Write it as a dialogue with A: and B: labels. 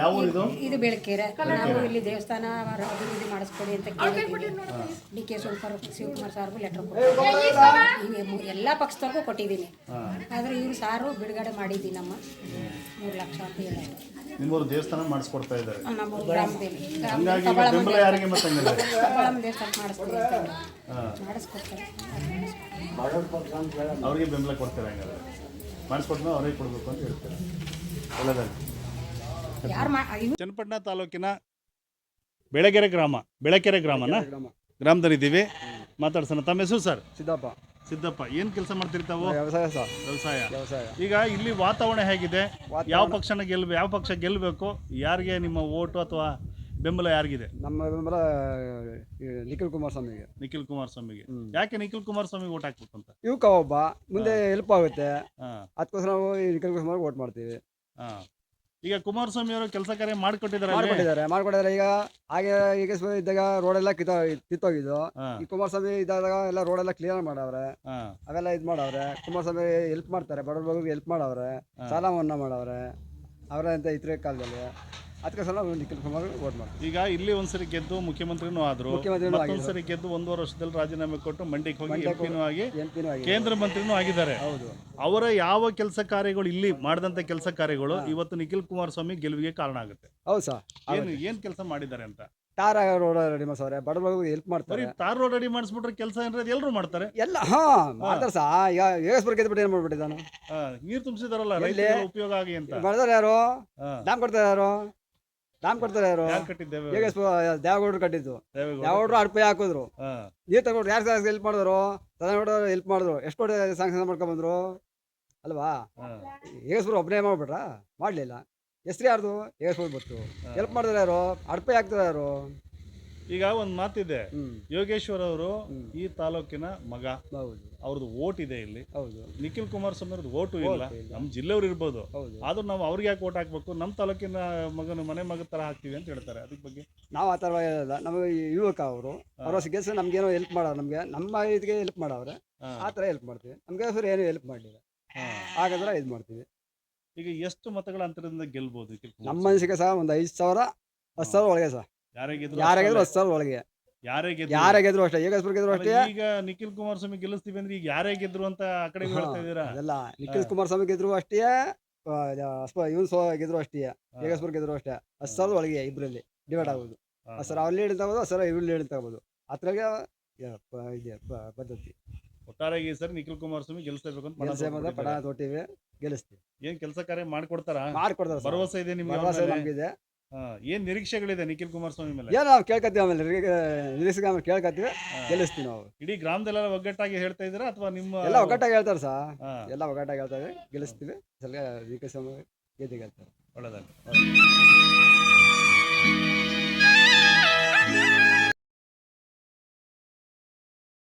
A: ಯಾವ ಇದು?
B: ಇದು ಬೆಳಕೆರೆ. ನಾವು ಇಲ್ಲಿ ದೇವಸ್ಥಾನ ಅಭಿವೃದ್ಧಿ ಮಾಡಿಸ್ಕೊಡಿ ಅಂತ ಕೇಳಿದ್ವಿ ಡಿ ಕೆ ಶಿವಕುಮಾರ್ ಶಿವಕುಮಾರ್ ಸಾರ್ಗೂ ಲೆಟರ್ ಕೊಟ್ಟು ಎಲ್ಲ ಪಕ್ಷದವ್ರಿಗೂ ಕೊಟ್ಟಿದ್ದೀನಿ. ಆದರೆ ಇವರು ಸಾರು ಬಿಡುಗಡೆ ಮಾಡಿದ್ದೀನಿ ನಮ್ಮ. ಮೂರು ಲಕ್ಷ ಅಂತ ಹೇಳಿದ್ರು
A: ನಿಮ್ಮೂರು ದೇವಸ್ಥಾನ ಮಾಡಿಸ್ಕೊಡ್ತಾ ಇದ್ದಾರೆ.
B: ನಮ್ಮ ಗ್ರಾಮದಲ್ಲಿ.
A: ಹಂಗಾಗಿ ಬೆಂಬಲ ಯಾರಿಗೆ ಮತ್ತೆ
B: ದೇವಸ್ಥಾನ ಹೇಳಿ. ಮಾಡಿಸ್ಕೊಡ್ತಾರೆ.
A: ಅವ್ರಿಗೆ ಬೆಂಬಲ ಕೊಡ್ತಾರೆ ಹಂಗಾದ್ರೆ? ಮಾಡಿಸ್ಕೊಟ್ಮೇಲೆ ಅವ್ರಿಗೆ ಕೊಡಬೇಕು ಅಂತ ಹೇಳ್ತಾರೆ. ಒಳ್ಳೆದಾಗಿ ಚನ್ನಪಟ್ಟಣ ತಾಲೂಕಿನ ಬೆಳಗೆರೆ ಗ್ರಾಮ ಬೆಳಕೆರೆ ಗ್ರಾಮನ
C: ಗ್ರಾಮ.
A: ಗ್ರಾಮದಲ್ಲಿದ್ದೀವಿ ಮಾತಾಡ್ಸೋಣ. ತಮ್ಮ ಹೆಸರು ಸರ್?
C: ಸಿದ್ದಪ್ಪ.
A: ಸಿದ್ದಪ್ಪ ಏನ್ ಕೆಲಸ ಮಾಡ್ತೀರಿ ತಾವು?
C: ವ್ಯವಸಾಯ ಸರ್.
A: ವ್ಯವಸಾಯ.
C: ವ್ಯವಸಾಯ.
A: ಈಗ ಇಲ್ಲಿ ವಾತಾವರಣ ಹೇಗಿದೆ? ಯಾವ ಪಕ್ಷನ ಗೆಲ್ಬೇಕು ಯಾವ ಪಕ್ಷ ಗೆಲ್ಲಬೇಕು ಯಾರಿಗೆ ನಿಮ್ಮ ಓಟು ಅಥವಾ ಬೆಂಬಲ ಯಾರಿಗಿದೆ?
C: ನಮ್ಮ ಬೆಂಬಲ ಈ ನಿಖಿಲ್ ಕುಮಾರಸ್ವಾಮಿಗೆ.
A: ನಿಖಿಲ್ ಕುಮಾರಸ್ವಾಮಿಗೆ.
C: ಹ್ಮ್.
A: ಯಾಕೆ ನಿಖಿಲ್ ಕುಮಾರಸ್ವಾಮಿಗೆ ಓಟ್ ಹಾಕ್ಬೇಕು ಅಂತ?
C: ಇವಕ್ಕ ಒಬ್ಬ ಮುಂದೆ ಹೆಲ್ಪ್ ಆಗುತ್ತೆ.
A: ಹಾಂ.
C: ಅದಕ್ಕೋಸ್ಕರ ನಾವು ಈ ನಿಖಿಲ್ ಕುಮಾರ್ ವೋಟ್ ಮಾಡ್ತೀವಿ.
A: ಹಾಂ. ಈಗ ಕುಮಾರಸ್ವಾಮಿ ಅವರು ಕೆಲಸ ಕಾರ್ಯ ಮಾಡ್ಕೊಟ್ಟಿದ್ದಾರೆ
C: ಮಾಡ್ಕೊಟ್ಟಿದ್ದಾರೆ ಮಾಡ್ಕೊಟ್ಟಿದ್ದಾರೆ. ಈಗ ಹಾಗೆ ಈಗ ಇದ್ದಾಗ ಇದ್ದಾಗ ಎಲ್ಲ ಕಿತ್ತ ಕಿತ್ತೋಗಿದ್ದು. ಈ ಕುಮಾರಸ್ವಾಮಿ ಇದ್ದಾಗ ಎಲ್ಲ ರೋಡ್ ಎಲ್ಲ ಕ್ಲಿಯರ್ ಮಾಡವ್ರೆ ಅವೆಲ್ಲ ಇದು ಮಾಡವ್ರೆ. ಕುಮಾರಸ್ವಾಮಿ ಹೆಲ್ಪ್ ಮಾಡ್ತಾರೆ ಬಡವ್ರ ಬಗ್ಗೆ ಹೆಲ್ಪ್ ಮಾಡವ್ರೆ. ಸಾಲ ಮನ್ನಾ ಮಾಡವ್ರೆ. ಅವರ ಅಂತ ಇತರ ಕಾಲದಲ್ಲಿ. ಅದಕ್ಕೋಸ್ಕರ ಸಲ ನಿಖಿಲ್ ಕುಮಾರ್ ವೋಟ್ ಮಾಡ್ತೀವಿ.
A: ಈಗ ಇಲ್ಲಿ ಒಂದ್ಸರಿ ಗೆದ್ದು ಮುಖ್ಯಮಂತ್ರಿನೂ ಆದ್ರು
C: ಮುಖ್ಯಮಂತ್ರಿನೂ
A: ಮತ್ತೊಂದ್ಸರಿ ಗೆದ್ದು ಒಂದೂವರೆ ವರ್ಷದಲ್ಲಿ ರಾಜೀನಾಮೆ ಕೊಟ್ಟು ಮಂಡ್ಯಕ್ಕೆ ಹೋಗಿ ಎಂಪಿನೂ ಆಗಿ ಕೇಂದ್ರ ಮಂತ್ರಿನೂ ಆಗಿದ್ದಾರೆ.
C: ಹೌದು.
A: ಅವರ ಯಾವ ಕೆಲಸ ಕಾರ್ಯಗಳು ಇಲ್ಲಿ ಮಾಡಿದಂತ ಕೆಲಸ ಕಾರ್ಯಗಳು ಇವತ್ತು ನಿಖಿಲ್ ಕುಮಾರಸ್ವಾಮಿ ಗೆಲುವಿಗೆ ಕಾರಣ ಆಗುತ್ತೆ.
C: ಹೌದು ಸರ್.
A: ಏನು ಏನ್ ಕೆಲಸ ಮಾಡಿದ್ದಾರೆ ಅಂತ?
C: ಟಾರ್ ರೋಡ್ ರೆಡಿ ಮಾಡ್ಸವ್ರೆ ಬಡವ್ರ ಹೆಲ್ಪ್ ಮಾಡ್ತಾರೆ.
A: ತಾರ್ ರೋಡ್ ರೆಡಿ ಮಾಡಿಸ್ಬಿಟ್ರೆ ಕೆಲಸ ಏನ್ರ ಎಲ್ಲರೂ ಮಾಡ್ತಾರೆ?
C: ಎಲ್ಲ ಹಾ ಮಾಡ್ತಾರೆ ಸಾ ಈಗ ಯೋಗೇಶ್ವರ ಗೆದ್ಬಿಟ್ಟು ಏನು ಮಾಡ್ಬಿಟ್ಟಿದ್ದಾನು?
A: ನೀರು ತುಂಬಿಸಿದಾರಲ್ಲ? ಉಪಯೋಗ ಆಗಿ ಅಂತ.
C: ಬಡದಾರ ಯಾರು? ದಾಮ್ ಕೊಡ್ತಾರೆ ಯಾರು? ಡ್ಯಾಮ್ ಕೊಡ್ತಾರೆ ಯಾರು?
A: ಯಾರ್ ಕಟ್ಟಿದ್ದೇವೆ
C: ಯೋಗೇಶ್ವರ ದೇವೇಗೌಡರು ಕಟ್ಟಿದ್ದು? ದೇವಗೌಡರು ಅಡ್ಪೆ ಹಾಕಿದ್ರು? ನೀರು ತಗೊಂಡು ಯಾರು ಹೆಲ್ಪ್ ಮಾಡಿದ್ರು? ಸದಾನಗೌಡ ಹೆಲ್ಪ್ ಮಾಡಿದ್ರು. ಎಷ್ಟು ಕೋಟಿ ಮಾಡ್ಕೊಂಡ್ ಬಂದ್ರು? ಅಲ್ವಾ? ಯೋಗೇಶ್ವರ ಒಬ್ಬನೇ ಮಾಡ್ಬಿಟ್ರಾ? ಮಾಡಲಿಲ್ಲ. ಹೆಸ್ರು ಯಾರ್ದು? ಯೋಗೇಶ್ವರ ಬಂತು ಹೆಲ್ಪ್ ಮಾಡಿದ್ರೆ ಯಾರು? ಅಡ್ಪೆ ಹಾಕ್ತಾರೆ ಯಾರು?
A: ಈಗ ಒಂದ್ ಮಾತಿದೆ. ಯೋಗೇಶ್ವರ್ ಅವರು ಈ ತಾಲೂಕಿನ ಮಗ.
C: ಹೌದು.
A: ಅವ್ರದ್ದು ಓಟ್ ಇದೆ ಇಲ್ಲಿ.
C: ಹೌದು.
A: ನಿಖಿಲ್ ಕುಮಾರಸ್ವಾಮಿ ಅವ್ರದ್ದು ಓಟು ಇಲ್ಲ. ನಮ್ಮ ಜಿಲ್ಲೆಯವ್ರು ಇರ್ಬೋದು.
C: ಹೌದು.
A: ಆದ್ರೂ ನಾವು ಅವ್ರಿಗೆ ಯಾಕೆ ಓಟ್ ಹಾಕ್ಬೇಕು? ನಮ್ಮ ತಾಲೂಕಿನ ಮಗನ ಮನೆ ಮಗ ತರ ಹಾಕ್ತೀವಿ ಅಂತ ಹೇಳ್ತಾರೆ. ಅದ್ರ ಬಗ್ಗೆ?
C: ನಾವು ಆ ಥರ ಇಲ್ಲ ನಮ್ಮ ಈ ಯುವಕ ಅವರು ಅವ್ರ ಗೆಲ್ಸ ನಮ್ಗೇನೋ ಹೆಲ್ಪ್ ಮಾಡೋರು ನಮಗೆ. ನಮ್ಮ ಇದಕ್ಕೆ ಹೆಲ್ಪ್ ಮಾಡವ್ರೆ. ಆ ಥರ ಹೆಲ್ಪ್ ಮಾಡ್ತೀವಿ. ನಮ್ಗೆ ಅವ್ರು ಏನು ಹೆಲ್ಪ್ ಮಾಡಲಿಲ್ಲ. ಹಾಗಾದ್ರೆ ಇದು ಮಾಡ್ತೀವಿ.
A: ಈಗ ಎಷ್ಟು ಮತಗಳ ಅಂತರದಿಂದ ಗೆಲ್ಬೋದು
C: ನಮ್ಮ? ಮನಸ್ಸಿಗೆ ಸಹ ಒಂದು ಐದು ಸಾವಿರ ಹತ್ತು ಸಾವಿರ ಒಳಗೆ ಸಹ.
A: ಯಾರೇ ಗೆದ್ರು
C: ಯಾರೇ ಗೆದ್ರು
A: ಅಷ್ಟೇ.
C: ಒಳಗೆ.
A: ಯಾರೇ ಗೆದ್ರು
C: ಯಾರೇ ಗೆದ್ರು ಅಷ್ಟೇ. ಯೋಗೇಶ್ವರ ಗೆದ್ರು ಅಷ್ಟೇ.
A: ಈಗ ನಿಖಿಲ್ ಕುಮಾರಸ್ವಾಮಿ ಗೆಲ್ಲಿಸ್ತೀವಿ ಅಂದ್ರೆ ಈಗ ಯಾರೇ ಗೆದ್ರು ಅಂತ ಆ ಕಡೆ ಹೇಳ್ತಾ ಇದೀರಾ
C: ಅದೆಲ್ಲ. ನಿಖಿಲ್ ಕುಮಾರಸ್ವಾಮಿ ಗೆದ್ರು ಅಷ್ಟೇ ಇವನ್ ಸೋ ಗೆದ್ರು ಅಷ್ಟೇ ಯೋಗೇಶ್ವರ ಗೆದ್ರು ಅಷ್ಟೇ. ಸಾವಿರದ ಒಳಗೆ ಇಬ್ಬರಲ್ಲಿ ಡಿವೈಡ್ ಆಗೋದು.
A: ಸರ್
C: ಹತ್ತು ಲೀಡ್ ತಗೋದು ಸರ್ ಹತ್ತು ಲೀಡ್ ಇವ್ರಲ್ಲಿ ಅದ್ರಾಗ ಇದೆ ಪದ್ಧತಿ.
A: ಒಟ್ಟಾರಾಗಿ ಸರ್ ನಿಖಿಲ್ ಕುಮಾರಸ್ವಾಮಿ ಗೆಲ್ಲಿಸಬೇಕು ಅಂತ ಪಣ
C: ಪಡ. ತೊಟ್ಟಿವಿ ಗೆಲ್ಲಿಸ್ತೀವಿ.
A: ಏನ್ ಕೆಲಸ ಕಾರ್ಯ ಮಾಡ್ಕೊಡ್ತಾರ?
C: ಮಾಡ್ಕೊಡ್ತಾರೆ.
A: ಭರವಸೆ ಇದೆ ನಿಮ್ಗೆ ಅವ್ರ
C: ಭರವಸೆ ನಮ್ಗಿದೆ.
A: ಏನ್ ನಿರೀಕ್ಷೆಗಳಿದೆ ನಿಖಿಲ್ ಕುಮಾರಸ್ವಾಮಿ ಮೇಲೆ?
C: ಏನೋ ನಾವು ಕೇಳ್ಕತ್ತೀವಿ ಆಮೇಲೆ ನಿರೀಕ್ಷೆ ಆಮೇಲೆ ಕೇಳ್ಕತ್ತೀವಿ ಗೆಲ್ಲಿಸ್ತೀವಿ ನಾವು.
A: ಇಡೀ ಗ್ರಾಮದಲ್ಲೆಲ್ಲ ಒಗ್ಗಟ್ಟಾಗಿ ಹೇಳ್ತಾ ಇದ್ದೀರಾ ಅಥವಾ ನಿಮ್ಮ
C: ಎಲ್ಲ ಒಗ್ಗಟ್ಟಾಗಿ ಹೇಳ್ತಾರೆ ಸಾ ಎಲ್ಲ ಒಗ್ಗಟ್ಟಾಗಿ ಹೇಳ್ತಾರೆ. ಗೆಲ್ಲಿಸ್ತೀವಿ ಸ್ವಲ್ಪ ನಿಖಿಲ್ ಕೆ ಸ್ವಾಮಿ ಗೆದ್ದು ಹೇಳ್ತಾರೆ.
A: ಒಳ್ಳೆದಾಗ್ಲಿ.